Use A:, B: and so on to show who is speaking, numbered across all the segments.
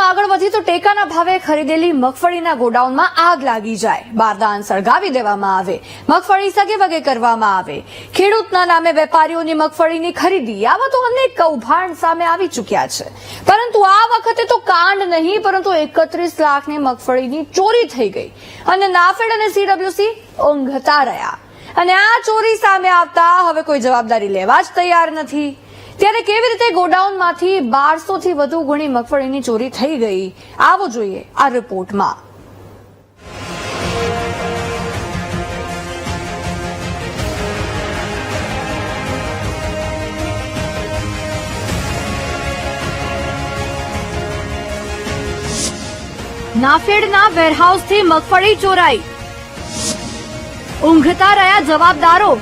A: સમાચારોમાં આગળ વધી તો ટેકાના ભાવે ખરીદેલી મગફળીના ગોડાઉનમાં આગ લાગી જાય. બારદાન સળગાવી દેવામાં આવે. મગફળી સગે વગે કરવામાં આવે. ખેડૂતના નામે વેપારીઓની મગફળીની ખરીદી આવા તો અનેક કૌભાંડ સામે આવી ચૂક્યા છે. પરંતુ આ વખતે તો કાંડ નહીં, પરંતુ એકત્રીસ લાખની મગફળીની ચોરી થઈ ગઈ. અને નાફેડ અને સીડબ્લ્યુસી ઊંઘતા રહ્યા. અને આ ચોરી સામે આવતા હવે કોઈ જવાબદારી લેવા જ તૈયાર નથી. ત્યારે કેવી રીતે ગોડાઉનમાંથી બારસો થી વધુ ગુણી મગફળીની ચોરી થઈ ગઈ? આવો જોઈએ આ રિપોર્ટમાં. નાફેડના વેરહાઉસથી મગફળી ચોરાઈ. ઊંઘતા રહ્યા જવાબદારો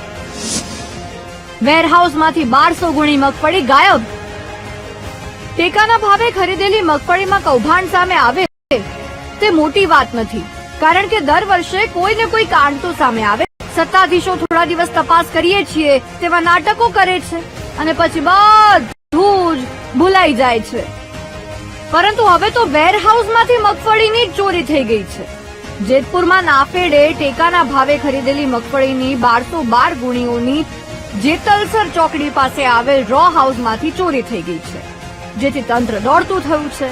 A: વેરહાઉસમાંથી બારસો ગુણી મગફળી ગાયબ. ટેકાના ભાવે ખરીદેલી મગફળીમાં કૌભાંડ સામે આવે તે મોટી વાત નથી, કારણ કે દર વર્ષે કોઈ ને કોઈ કાંડ તો સામે આવે. સત્તાધીશો થોડા દિવસ તપાસ કરીએ છીએ તેવા નાટકો કરે છે અને પછી બધું જ ભૂલાઈ જાય છે. પરંતુ હવે તો વેરહાઉસમાંથી મગફળીની ચોરી થઈ ગઈ છે. જેતપુરમાં નાફેડે ટેકાના ભાવે ખરીદેલી મગફળીની બારસો બાર ગુણીઓની જેતલસર ચોકડી પાસે આવેલ રો હાઉસમાંથી ચોરી થઈ ગઈ છે, જેથી તંત્ર દોડતું થયું છે.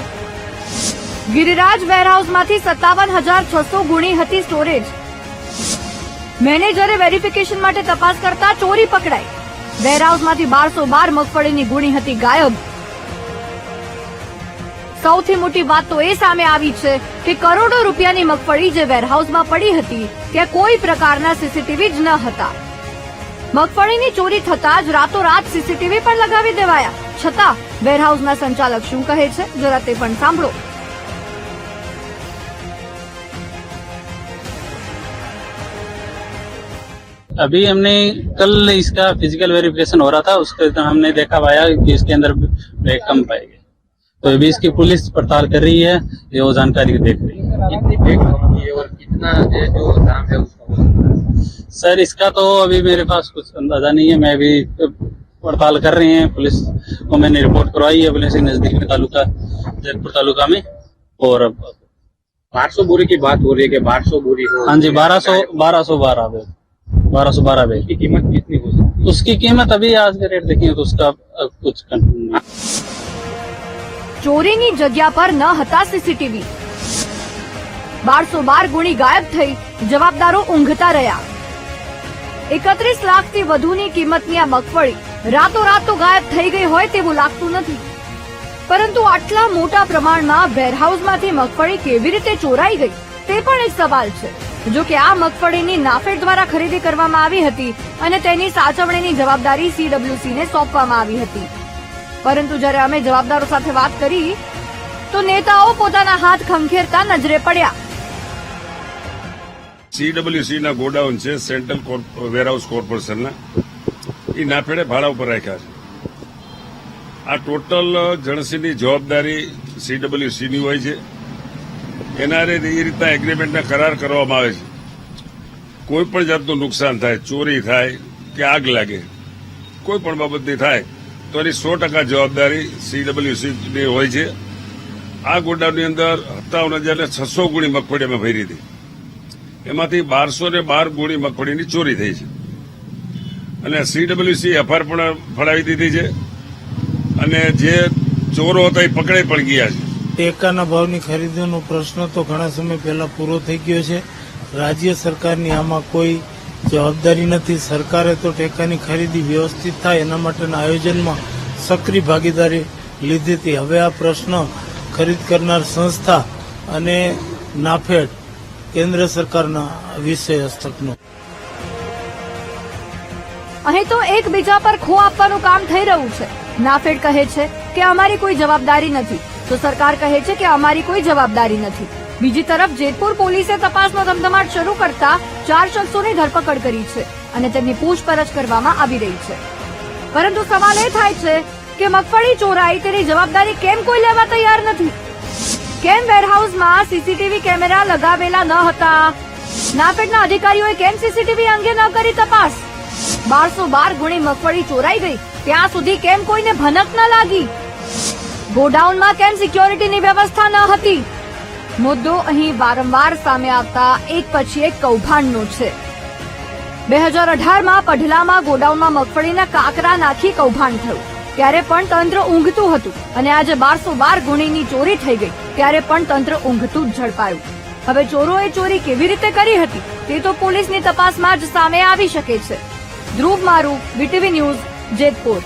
A: ગિરિરાજ વેરહાઉસમાંથી સત્તાવન હજાર છસો ગુણી હતી સ્ટોરેજ મેનેજરે વેરિફિકેશન માટે તપાસ કરતા ચોરી પકડાઈ. વેરહાઉસમાંથી બારસો બાર મગફળીની ગુણી હતી ગાયબ. સૌથી મોટી વાત તો એ સામે આવી છે કે કરોડો રૂપિયાની મગફળી જે વેરહાઉસમાં પડી હતી, ત્યાં કોઈ પ્રકારના સીસીટીવી જ ન હતા. મગફળીની ચોરી થતા જ રાતોરાત સીસીટીવી પણ લગાવી દેવાયા છતાં વેરહાઉસના સંચાલક શું કહે છે જરા તે પણ સાંભળો
B: अभी हमने कल इसका फिजिकल वेरिफिकेशन हो रहा था उसके तो हमने देखा पाया कि इसके अंदर ब्रेक कम पाए गए तो अभी इसकी पुलिस पड़ताल कर रही है ये वो जानकारी देख रही है
C: कितनी बेग होती है और कितना है जो दाम है उसका
B: सर इसका तो अभी मेरे पास कुछ अंदाजा नहीं है मैं अभी पड़ताल कर रहे हैं पुलिस को मैंने रिपोर्ट करवाई है पुलिस के नजदीक में तालुका जयपुर तालुका में और अब
C: बारह सौ बोरी की बात हो रही है कि बारह सौ बोरी हो
B: हाँ जी बारह सौ बारह सौ बारह बैग बारह सौ बारह बैग
C: की कीमत कितनी हो सकती है
B: उसकी कीमत अभी आज का रेट देखें तो उसका अ, कुछ कंफर्म नहीं
A: ચોરીની જગ્યા પર ન હતા સીસીટીવી બારસો બાર ગુણી ગાયબ થઈ જવાબદારો ઊંઘતા રહ્યા. એકત્રીસ લાખથી વધુની કિંમતની આ મગફળી રાતોરાત તો ગાયબ થઈ ગઈ હોય તેવું લાગતું નથી. પરંતુ આટલા મોટા પ્રમાણમાં વેરહાઉસમાંથી મગફળી કેવી રીતે ચોરાઈ ગઈ તે પણ એક સવાલ છે. જો કે આ મગફળીની નાફેડ દ્વારા ખરીદી કરવામાં આવી હતી અને તેની સાચવણીની જવાબદારી સીડબ્લ્યુસી ને સોંપવામાં આવી હતી. પરંતુ જ્યારે અમે જવાબદારો સાથે વાત કરી, તો નેતાઓ પોતાના હાથ ખંખેરતા નજરે પડ્યા.
D: સીડબ્લ્યુસી ના ગોડાઉન છે સેન્ટ્રલ વેરહાઉસ કોર્પોરેશનના એ નાફેડે ભાડા ઉપર રાખ્યા છે. આ ટોટલ જણસીની જવાબદારી સીડબ્લ્યુસીની હોય છે. એના એ રીતના એગ્રીમેન્ટના કરાર કરવામાં આવે છે. કોઈ પણ જાતનું નુકસાન થાય, ચોરી થાય, કે આગ લાગે, કોઈ પણ બાબતની થાય, તો એની સો ટકા જવાબદારી સીડબ્લ્યુસીની હોય છે. આ ગોડાઉનની અંદર સત્તાવન હજાર છસો ગુણી મગફળી અમે ભરી હતી. એમાંથી બારસો ને બાર ગોળી મગફળીની ચોરી થઈ છે. અને સીડબ્લ્યુસી એફઆર પણ ફડાવી દીધી છે. અને જે ચોરો હતા એ પકડાઈ પણ ગયા છે.
E: ટેકાના ભાવની ખરીદીનો પ્રશ્ન તો ઘણા સમય પહેલા પૂરો થઈ ગયો છે. રાજ્ય સરકારની આમાં કોઈ જવાબદારી નથી. સરકારે તો ટેકાની ખરીદી વ્યવસ્થિત થાય એના માટેના આયોજનમાં સક્રિય ભાગીદારી લીધી હતી. હવે આ પ્રશ્ન ખરીદ કરનાર સંસ્થા અને નાફેડ કેન્દ્ર સરકારના વિષય હસ્તકનો.
A: અહીં તો એકબીજા પર ખો આપવાનું કામ થઈ રહ્યું છે. નાફેડ કહે છે કે અમારી કોઈ જવાબદારી નથી. તો સરકાર કહે છે કે અમારી કોઈ જવાબદારી નથી. બીજી તરફ જેતપુર પોલીસે તપાસનો ધમધમાટ શરૂ કરતા ચાર શખ્સોની ધરપકડ કરી છે અને તેમની પૂછપરછ કરવામાં આવી રહી છે. પરંતુ સવાલ એ થાય છે કે મગફળી ચોરાઈ તેની જવાબદારી કેમ કોઈ લેવા તૈયાર નથી? કેમ વેરહાઉસમાં સીસીટીવી કેમેરા લગાવેલા ન હતા? નાફેડના અધિકારીઓએ કેમ સીસીટીવી અંગે ન કરી તપાસ? બારસો બાર ગુણી મગફળી ચોરાઈ ગઈ. ત્યાં સુધી કેમ કોઈને ભનક ન લાગી? ગોડાઉનમાં કેમ સિક્યોરિટીની વ્યવસ્થા ન હતી? મુદ્દો અહીં વારંવાર સામે આવતા એક પછી એક કૌભાંડનો છે. બે હજાર અઢારમાં પઢલામાં ગોડાઉનમાં મગફળીના કાકરા નાખી કૌભાંડ થયું. ત્યારે પણ તંત્ર ઊંઘતું હતું અને આજે બારસો બાર ગુણીની ચોરી થઈ ગઈ, ત્યારે પણ તંત્ર ઊંઘતું જ ઝડપાયું. હવે ચોરોએ ચોરી કેવી રીતે કરી હતી તે તો પોલીસની તપાસમાં જ સામે આવી શકે છે. ધ્રુવ મારું, વીટીવી ન્યૂઝ, જેતપુર.